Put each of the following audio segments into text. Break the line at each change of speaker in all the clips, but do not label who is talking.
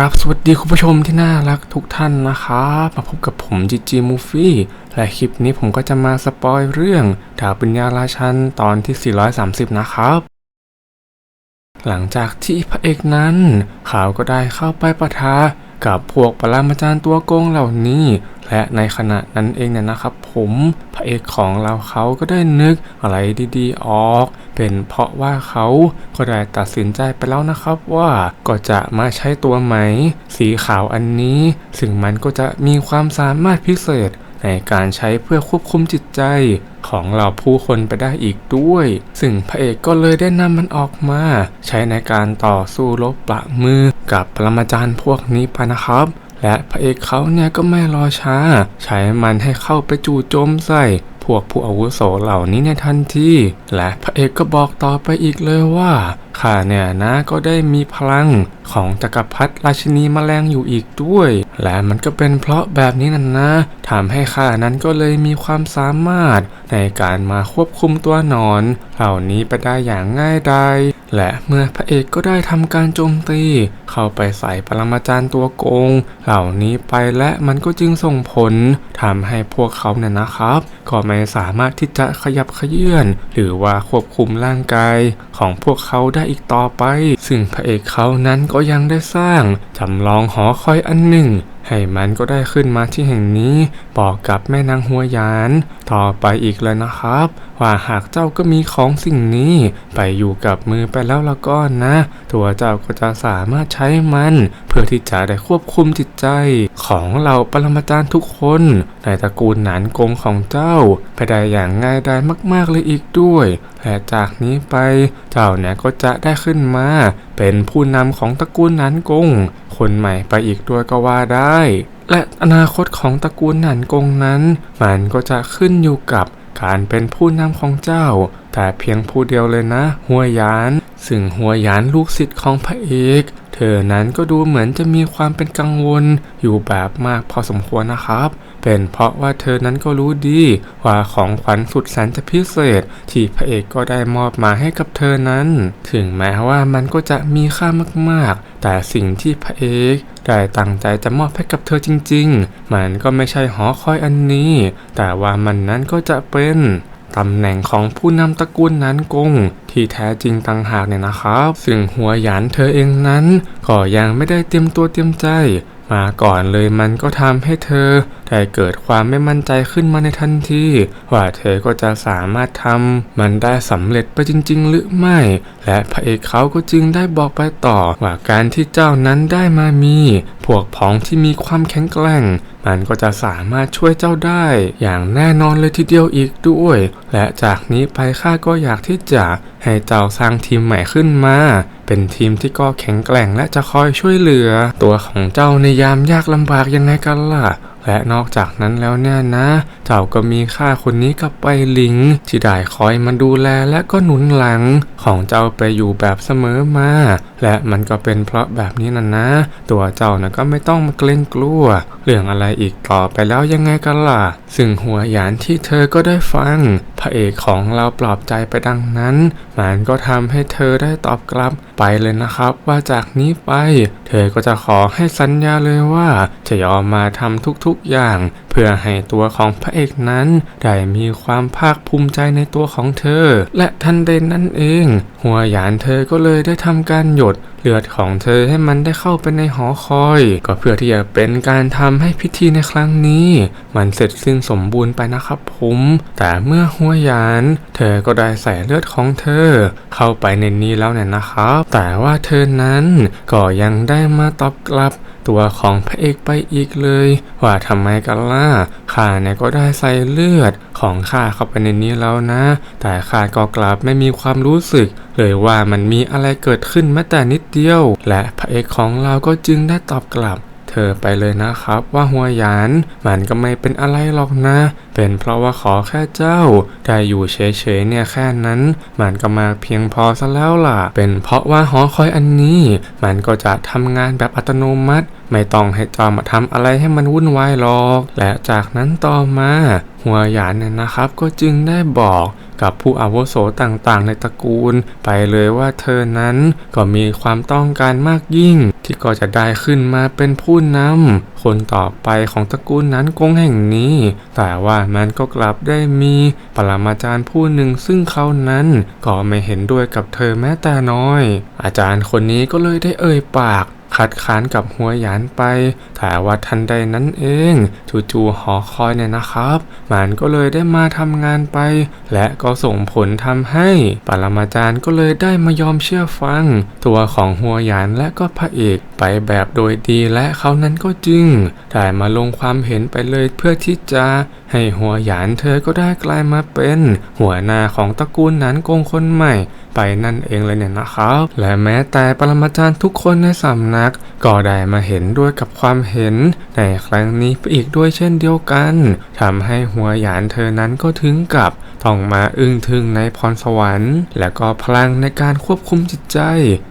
ครับสวัสดีคุณผู้ชมที่น่ารักทุกท่านนะครับมาพบกับผมจีจีมูฟี่และคลิปนี้ผมก็จะมาสปอยเรื่องดาบปัญญาราชันตอนที่ 430 นะครับ หลังจากที่พระเอกนั้นเขาก็ได้เข้าไปปะทะ กับพวกปรามาจารย์ตัวโกงเหล่านี้ และในขณะนั้นเองเนี่ยนะครับ ผมพระเอกของเราเขาก็ได้นึกอะไรดีๆออก เป็นเพราะว่าเขาก็ได้ตัดสินใจไปแล้วนะครับว่าก็จะมาใช้ตัวไหม สีขาวอันนี้ ซึ่งมันก็จะมีความสามารถพิเศษ ในการใช้เพื่อควบคุมจิตใจของเราผู้คนไปได้อีกด้วย ซึ่งพระเอกก็เลยได้นำมันออกมา ใช้ในการต่อสู้รบประมือกับปรมาจารย์พวกนี้ไปนะครับและพระเอกเขาเนี่ยก็ไม่รอช้า ใช้มันให้เข้าไปจู่โจมใส่ พวกผู้อาวุโสเหล่านี้ในทันที และพระเอกก็บอกต่อไปอีกเลยว่าข้าเนี่ยนะก็ได้มีพลังของจักรพรรดิราชินีมแมลงอยู่อีกด้วย และมันก็เป็นเพราะแบบนี้นั่นนะทำให้ข้านั้นก็เลยมีความสามารถในการมาควบคุมตัวหนอน เหล่านี้ไปได้อย่างง่ายดายและเมื่อพระเอกก็ได้ทำการโจมตี เข้าไปใส่ปรมาจารย์ตัวโกง เหล่านี้ไปและมันก็จึงส่งผลทำให้พวกเขาเนี่ยนะครับ ก็ไม่สามารถที่จะขยับขยื่นหรือว่าควบคุมร่างกายของพวกเขาได้อีกต่อไป ซึ่งพระเอกเขานั้นก็ยังได้สร้างจำลองหอคอยอันหนึ่ง ให้มันก็ได้ขึ้นมาที่แห่งนี้บอกกับแม่นางหัวยาน ต่อไปอีกเลยนะครับ ว่าหากเจ้าก็มีของสิ่งนี้ ไปอยู่กับมือไปแล้วล้วก็นะ ตัวเจ้าก็จะสามารถใช้มัน เพื่อที่จะได้ควบคุมจิตใจ ของเราปรมาจารย์ทุกคน ในตระกูลหนานกงของเจ้า ไปได้อย่างง่ายดายมาก ๆเลยอีกด้วยและจากนี้ไปเจ้าเนี่ยก็จะได้ขึ้นมา เป็นผู้นำของตระกูลหนานกง คนใหม่ไปอีกด้วยก็ว่าได้ และอนาคตของตระกูลหนานกงนั้น มันก็จะขึ้นอยู่กับการเป็นผู้นำของเจ้า แต่เพียงผู้เดียวเลยนะ หัวยาน ซึ่งหัวยานลูกศิษย์ของพระเอก เธอนั้นก็ดูเหมือนจะมีความเป็นกังวลอยู่แบบมากพอสมควรนะครับ เป็นเพราะว่าเธอนั้นก็รู้ดี ว่าของขวัญสุดแสนจะพิเศษ ที่พระเอกก็ได้มอบมาให้กับเธอนั้น ถึงแม้ว่ามันก็จะมีค่ามากๆ แต่สิ่งที่พระเอกได้ตั้งใจจะมอบให้กับเธอจริง ๆ มันก็ไม่ใช่หอคอยอันนี้ แต่ว่ามันนั้นก็จะเป็น ตำแหน่งของผู้นำตระกูลนั้นกง ที่แท้จริงต่างหากเนี่ยนะครับ ซึ่งหัวหยานเธอเองนั้น ก็ยังไม่ได้เตรียมตัวเตรียมใจ มาก่อนเลยมันก็ทำให้เธอ ได้เกิดความไม่มั่นใจขึ้นมาในทันทีว่าเธอก็จะสามารถทำมันได้สำเร็จไปจริง ๆ หรือไม่ และพระเอกเขาก็จึงได้บอกไปต่อว่าการที่เจ้านั้นได้มามี พวกพ้องที่มีความแข็งแกร่งมันก็จะสามารถช่วยเจ้าได้ อย่างแน่นอนเลยทีเดียวอีกด้วย และจากนี้ไปข้าก็อยากที่จะให้เจ้าสร้างทีมใหม่ขึ้นมา เป็นทีมที่ก็แข็งแกร่งและจะคอยช่วยเหลือ ตัวของเจ้าในยามยากลำบากยังไงกันล่ะ และนอกจากนั้นแล้วเนี่ยนะ เจ้าก็มีข้าคนนี้กับไปลิง ที่ได้คอยมาดูแลและก็หนุนหลังของเจ้าไปอยู่แบบเสมอมา และมันก็เป็นเพราะแบบนี้นะนนะ ตัวเจ้านะก็ไม่ต้องมาเกรงกลัว เรื่องอะไรอีกต่อไปแล้วยังไงกันล่ะ ซึ่งหัวหยานที่เธอก็ได้ฟัง พระเอกของเราปลอบใจไปดังนั้น มันก็ทำให้เธอได้ตอบกลับไปเลยนะครับ ว่าจากนี้ไป เธอก็จะขอให้สัญญาเลยว่า จะยอมมาทำทุกๆอย่าง พื่อให้ตัวของพระเอกนั้นได้มีความภาคภูมิใจในตัวของเธอ และทันใดนั้นเอง หัวหยานเธอก็เลยได้ทำการหยดเลือดของเธอให้มันได้เข้าไปในหอคอย ก็เพื่อที่จะเป็นการทำให้พิธีในครั้งนี้ มันเสร็จสิ้นสมบูรณ์ไปนะครับผม แต่เมื่อหัวหยาน เธอก็ได้ใส่เลือดของเธอ เข้าไปในนี้แล้วเนี่ยนะครับ แต่ว่าเธอนั้นก็ยังได้มาตอบกลับ ตัวของพระเอกไปอีกเลย ว่าทำไมกันล่ะข้าเนี่ยก็ได้ใส่เลือดของข้าเข้าไปในนี้แล้วนะ แต่ข้าก็กลับไม่มีความรู้สึก เลยว่ามันมีอะไรเกิดขึ้นแม้แต่นิดเดียว และพระเอกของเราก็จึงได้ตอบกลับ อไปเลยนะครับ ว่าหัวหยานมันก็ไม่เป็นอะไรหรอกนะ เป็นเพราะว่าขอแค่เจ้าได้อยู่เฉยๆเนี่ยแค่นั้น มันก็มาเพียงพอซะแล้วล่ะ เป็นเพราะว่าหอคอยอันนี้ มันก็จะทำงานแบบอัตโนมัติ ไม่ต้องให้เจ้ามาทำอะไรให้มันวุ่นวายหรอก และจากนั้นต่อมาหัวหยานเนี่ยนะครับก็จึงได้บอกกับผู้อาวุโสต่างๆ ในตระกูล ไปเลยว่าเธอนั้นก็มีความต้องการมากยิ่ง ที่ก็จะได้ขึ้นมาเป็นผู้นำคนต่อไปของตระกูลนั้นกงแห่งนี้ แต่ว่ามันก็กลับได้มีปรมาจารย์ผู้หนึ่งซึ่งเขานั้นก็ไม่เห็นด้วยกับเธอแม้แต่น้อย อาจารย์คนนี้ก็เลยได้เอ่ยปาก คัดค้านกับหัวหยานไปแต่ว่าทันใดนั้นเองจู่ๆหอคอยเนี่ยนะครับ มันก็เลยได้มาทำงานไป และก็ส่งผลทำให้ปรมาจารย์ก็เลยได้มายอมเชื่อฟัง ตัวของหัวหยานและก็พระเอกไปแบบโดยดีและเขานั้นก็จึงได้มาลงความเห็นไปเลยเพื่อที่จะให้หัวหยานเธอก็ได้กลายมาเป็น หัวหน้าของตระกูลนั้นกงคนใหม่ ไปนั่นเองเลยเนี่ยนะครับ และแม้แต่ปรมาจารย์ทุกคนในสำนัก ก็ได้มาเห็นด้วยกับความเห็น ในครั้งนี้ไปอีกด้วยเช่นเดียวกันทำให้หัวหยานเธอนั้นก็ถึงกับต้องมาอึ้งทึงในพรสวรรค์ และก็พลังในการควบคุมจิตใจ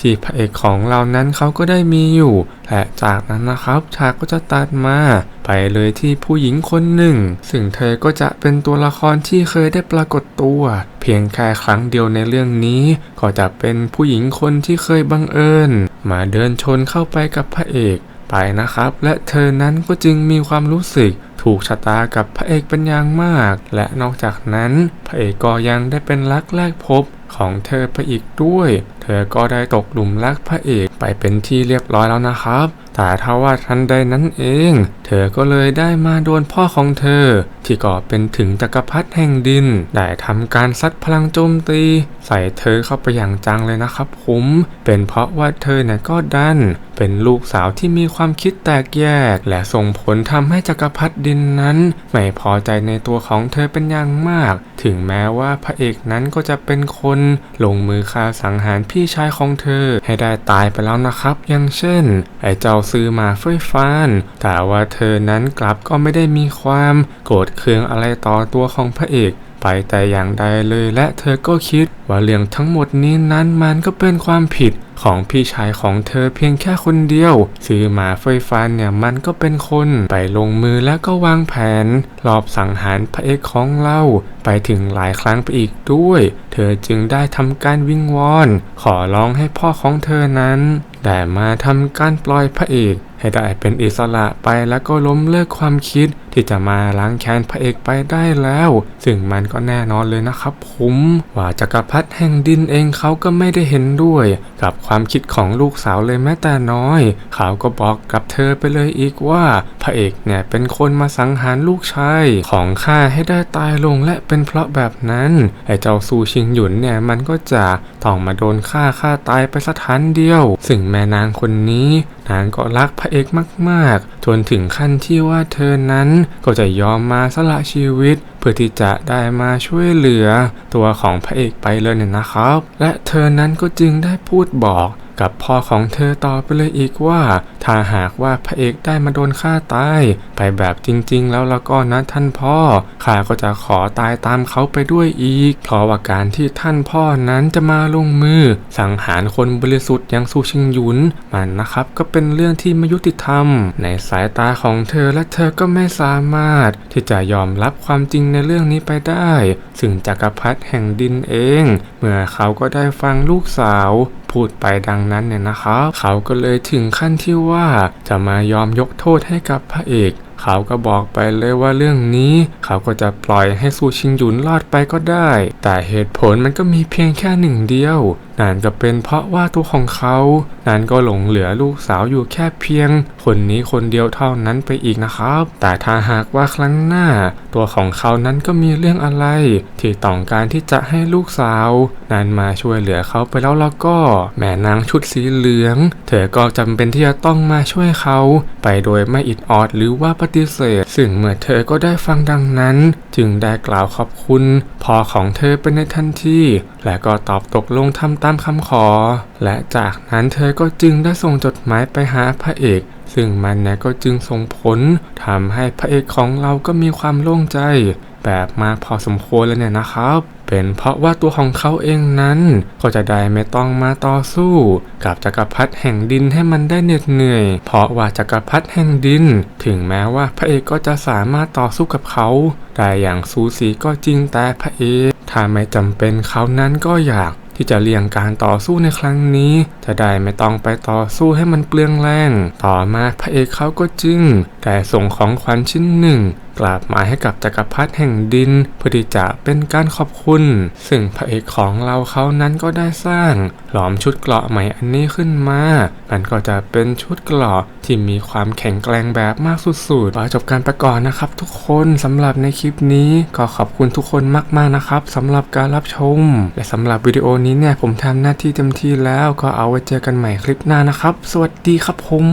ที่พระเอกของเรานั้นเขาก็ได้มีอยู่ และจากนั้นนะครับฉากก็จะตัดมา ไปเลยที่ผู้หญิงคนหนึ่ง ซึ่งเธอก็จะเป็นตัวละครที่เคยได้ปรากฏตัว เพียงแค่ครั้งเดียวในเรื่องนี้ ก็จะเป็นผู้หญิงคนที่เคยบังเอิญ มาเดินชนเข้าไปกับพระเอกไปนะครับ และเธอนั้นก็จึงมีความรู้สึก ถูกชะตากับพระเอกเป็นอย่างมาก และนอกจากนั้น พระเอกก็ยังได้เป็นรักแรกพบของเธอไปอีกด้วย เธอก็ได้ตกหลุมรักพระเอกไปเป็นที่เรียบร้อยแล้วนะครับ แต่ถ้าว่าทันใดนั้นเอง เธอก็เลยได้มาโดนพ่อของเธอ ที่ก็เป็นถึงจักรพรรดิแห่งดิน ได้ทำการซัดพลังโจมตี ใส่เธอเข้าไปอย่างจังเลยนะครับผม เป็นเพราะว่าเธอเนี่ยก็ดัน เป็นลูกสาวที่มีความคิดแตกแยก และส่งผลทำให้จักรพรรดิดินนั้นไม่พอใจในตัวของเธอเป็นอย่างมาก ถึงแม้ว่าพระเอกนั้นก็จะเป็นคนลงมือฆ่าสังหารพี่ชายของเธอให้ได้ตายไปแล้วนะครับ อย่างเช่น ไอ้เจ้าซื้อมาเฟ้ยฟาน แต่ว่าเธอนั้นกลับก็ไม่ได้มีความ โกรธเคืองอะไรต่อตัวของพระเอก ไปแต่อย่างใดเลยและเธอก็คิดว่าเรื่องทั้งหมดนี้นั้นมันก็เป็นความผิดของพี่ชายของเธอเพียงแค่คนเดียว ซื้อหมาเฟยฟันเนี่ยมันก็เป็นคนไปลงมือแล้วก็วางแผนลอบสังหารพระเอกของเราไปถึงหลายครั้งไปอีกด้วย เธอจึงได้ทำการวิงวอน ขอร้องให้พ่อของเธอนั้นได้มาทำการปล่อยพระเอก ให้ได้เป็นอิสระไปแล้วก็ล้มเลิกความคิดที่จะมาล้างแค้นพระเอกไปได้แล้ว ซึ่งมันก็แน่นอนเลยนะครับผมว่าจักรพรรดิแห่งดินเองเขาก็ไม่ได้เห็นด้วย กับความคิดของลูกสาวเลยแม้แต่น้อย เขาก็บอกกับเธอไปเลยอีกว่า พระเอกเนี่ยเป็นคนมาสังหารลูกชายของข้าให้ได้ตายลงและเป็นเพราะแบบนั้นไอ้เจ้าซูชิงหยุนเนี่ยมันก็จะต้องมาโดนฆ่าฆ่าตายไปสถานเดียว ซึ่งแม่นางคนนี้ นางก็รักพระเอกมากๆ จนถึงขั้นที่ว่าเธอนั้นก็จะยอมมาสละชีวิต เพื่อที่จะได้มาช่วยเหลือตัวของพระเอกไปเลยเนี่ยนะครับ และเธอนั้นก็จึงได้พูดบอก กับพ่อของเธอต่อไปเลยอีกว่า ถ้าหากว่าพระเอกได้มาโดนฆ่าตาย ไปแบบจริงๆ แล้วแล้วก็นะท่านพ่อข้าก็จะขอตายตามเขาไปด้วยอีกเพราะว่าการที่ท่านพ่อนั้นจะมาลงมือ สังหารคนบริสุทธิ์อย่างซูชิงหยุน มันนะครับก็เป็นเรื่องที่ไม่ยุติธรรม ในสายตาของเธอและเธอก็ไม่สามารถ ที่จะยอมรับความจริงในเรื่องนี้ไปได้ ซึ่งจักรพรรดิแห่งดินเอง เมื่อเขาก็ได้ฟังลูกสาวพูดไปดังนั้นเนี่ยนะครับเขาก็เลยถึงขั้นที่ว่าจะมายอมยกโทษให้กับพระเอก เขาก็บอกไปเลยว่าเรื่องนี้ เขาก็จะปล่อยให้ซูชิงหยุนรอดไปก็ได้ แต่เหตุผลมันก็มีเพียงแค่หนึ่งเดียวนั่นก็เป็นเพราะว่าตัวของเขานั้นก็หลงเหลือลูกสาวอยู่แค่เพียง คนนี้คนเดียวเท่านั้นไปอีกนะครับ แต่ถ้าหากว่าครั้งหน้า ตัวของเขานั้นก็มีเรื่องอะไร ที่ต้องการที่จะให้ลูกสาวนั้นมาช่วยเหลือเขาไปแล้วแล้วก็ แม่นางชุดสีเหลือง เธอก็จำเป็นที่จะต้องมาช่วยเขา ไปโดยไม่อิดออดหรือว่าปฏิเสธ ซึ่งเมื่อเธอก็ได้ฟังดังนั้น จึงได้กล่าวขอบคุณพ่อของเธอเป็นในทันทีและก็ตอบตกลงทำตามคำขอ และจากนั้นเธอก็จึงได้ส่งจดหมายไปหาพระเอกซึ่งมันเนี่ยก็จึงส่งผลทำให้พระเอกของเราก็มีความโล่งใจ แบบมากพอสมควรเลยเนี่ยนะครับ เป็นเพราะว่าตัวของเขาเองนั้น ก็จะได้ไม่ต้องมาต่อสู้ กับจักรพรรดิแห่งดินให้มันได้เหน็ดเหนื่อย เพราะว่าจักรพรรดิแห่งดิน ถึงแม้ว่าพระเอกก็จะสามารถต่อสู้กับเขาได้อย่างสูสีก็จริงแต่พระเอกถ้าไม่จำเป็นเขานั้นก็อยากที่จะเลี่ยงการต่อสู้ในครั้งนี้ จะได้ไม่ต้องไปต่อสู้ให้มันเปลืองแรง ต่อมาพระเอกเขาก็จึงได้ส่งของขวัญชิ้นหนึ่ง กลับมาให้กับจักรพรรดิแห่งดินเพื่อที่จะเป็นการขอบคุณ ซึ่งพระเอกของเราเขานั้นก็ได้สร้าง หลอมชุดเกราะใหม่อันนี้ขึ้นมามันก็จะเป็นชุดเกราะที่มีความแข็งแกร่งแบบมากสุดๆขอจบการไปก่อนนะครับ ทุกคนสำหรับในคลิปนี้ก็ขอบคุณทุกคนมากๆนะครับสำหรับการรับชม และสำหรับวิดีโอนี้เนี่ยผมทำหน้าที่เต็มที่แล้วก็เอาไว้เจอกันใหม่คลิปหน้านะครับ สวัสดีครับผม